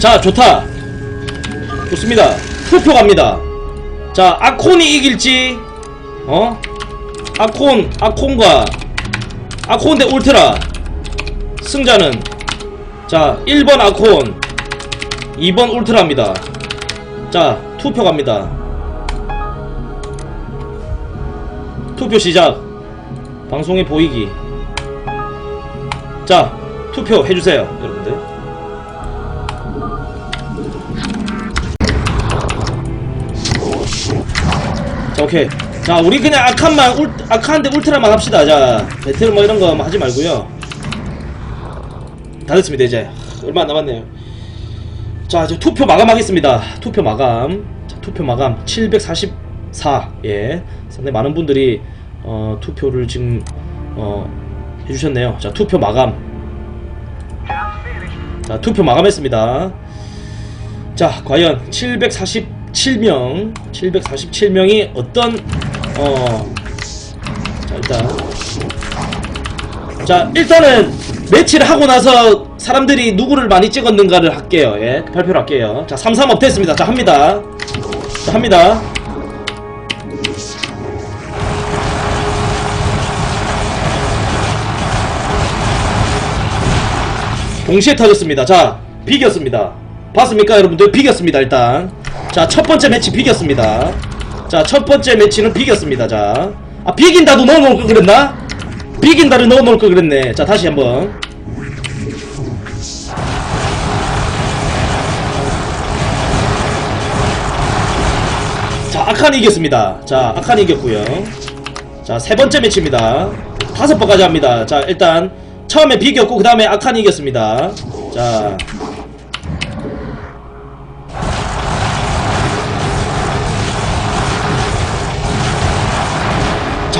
자 좋다. 좋습니다. 투표 갑니다. 자 아콘이 이길지 어? 아콘 아콘과 아콘 대 울트라 승자는 자 1번 아콘 2번 울트라입니다. 자 투표 갑니다. 투표 시작. 방송에 보이기. 자 투표 해주세요 여러분들 자 오케이. 자 우리 그냥 아칸만 울, 아칸 대 울트라만 합시다. 자 배틀 뭐 이런 거뭐 하지 말고요. 다 됐습니다 이제. 얼마 안 남았네요. 자 이제 투표 마감하겠습니다. 투표 마감. 자, 투표 마감. 744예. 상당히 많은 분들이 어, 투표를 지금 어, 해주셨네요. 자 투표 마감. 자 투표 마감했습니다. 자 과연 747명 747명이 어떤 어 자 일단 자 일단은 매치를 하고 나서 사람들이 누구를 많이 찍었는가를 할게요 예 발표를 할게요 자 33업 됐습니다 자 합니다 자 합니다 동시에 터졌습니다. 자, 비겼습니다. 봤습니까, 여러분들? 비겼습니다, 일단. 자, 첫 번째 매치 비겼습니다. 자, 첫 번째 매치는 비겼습니다. 자, 아, 비긴다도 넣어놓을 걸 그랬나? 비긴다를 넣어놓을 걸 그랬네. 자, 다시 한 번. 자, 아칸이 이겼습니다. 자, 아칸이 이겼고요. 자, 세 번째 매치입니다. 다섯 번까지 합니다. 자, 일단 처음에 비겼고 그 다음에 아칸이 이겼습니다. 자,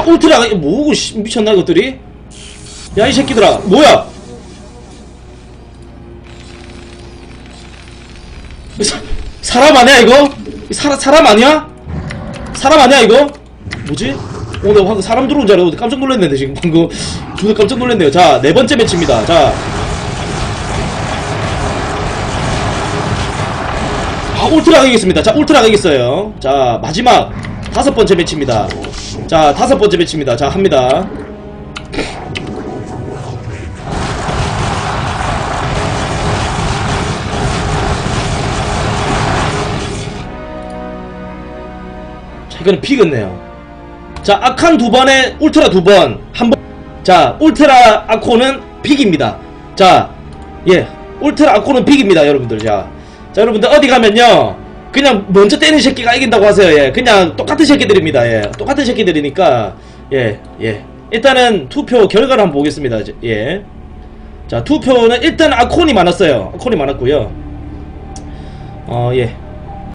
자, 울트라가 이거 뭐고 씨, 미쳤나 이것들이? 야, 이 새끼들아, 뭐야? 사, 사람 아니야 이거? 사, 사람 아니야? 사람 아니야 이거? 뭐지? 어, 나 방금 사람 들어온 줄 알고 깜짝 놀랐네 지금 방금 존나 깜짝 놀랐네요 자 네 번째 매치입니다 자 아, 울트라가 이겼습니다. 자, 울트라가 이겼어요. 자, 마지막 다섯 번째 매치입니다. 자, 다섯 번째 매치입니다. 자, 합니다. 자, 이거는 비겼네요. 자, 아칸 두 번에 울트라 두 번. 한 번. 자, 울트라 아코는 픽입니다. 자, 예. 울트라 아코는 픽입니다, 여러분들. 자. 자, 여러분들 어디 가면요. 그냥 먼저 때리는 새끼가 이긴다고 하세요. 예. 그냥 똑같은 새끼들입니다. 예. 똑같은 새끼들이니까 예. 예. 일단은 투표 결과를 한번 보겠습니다. 예. 자, 투표는 일단 아콘이 많았어요. 아콘이 많았고요. 어, 예.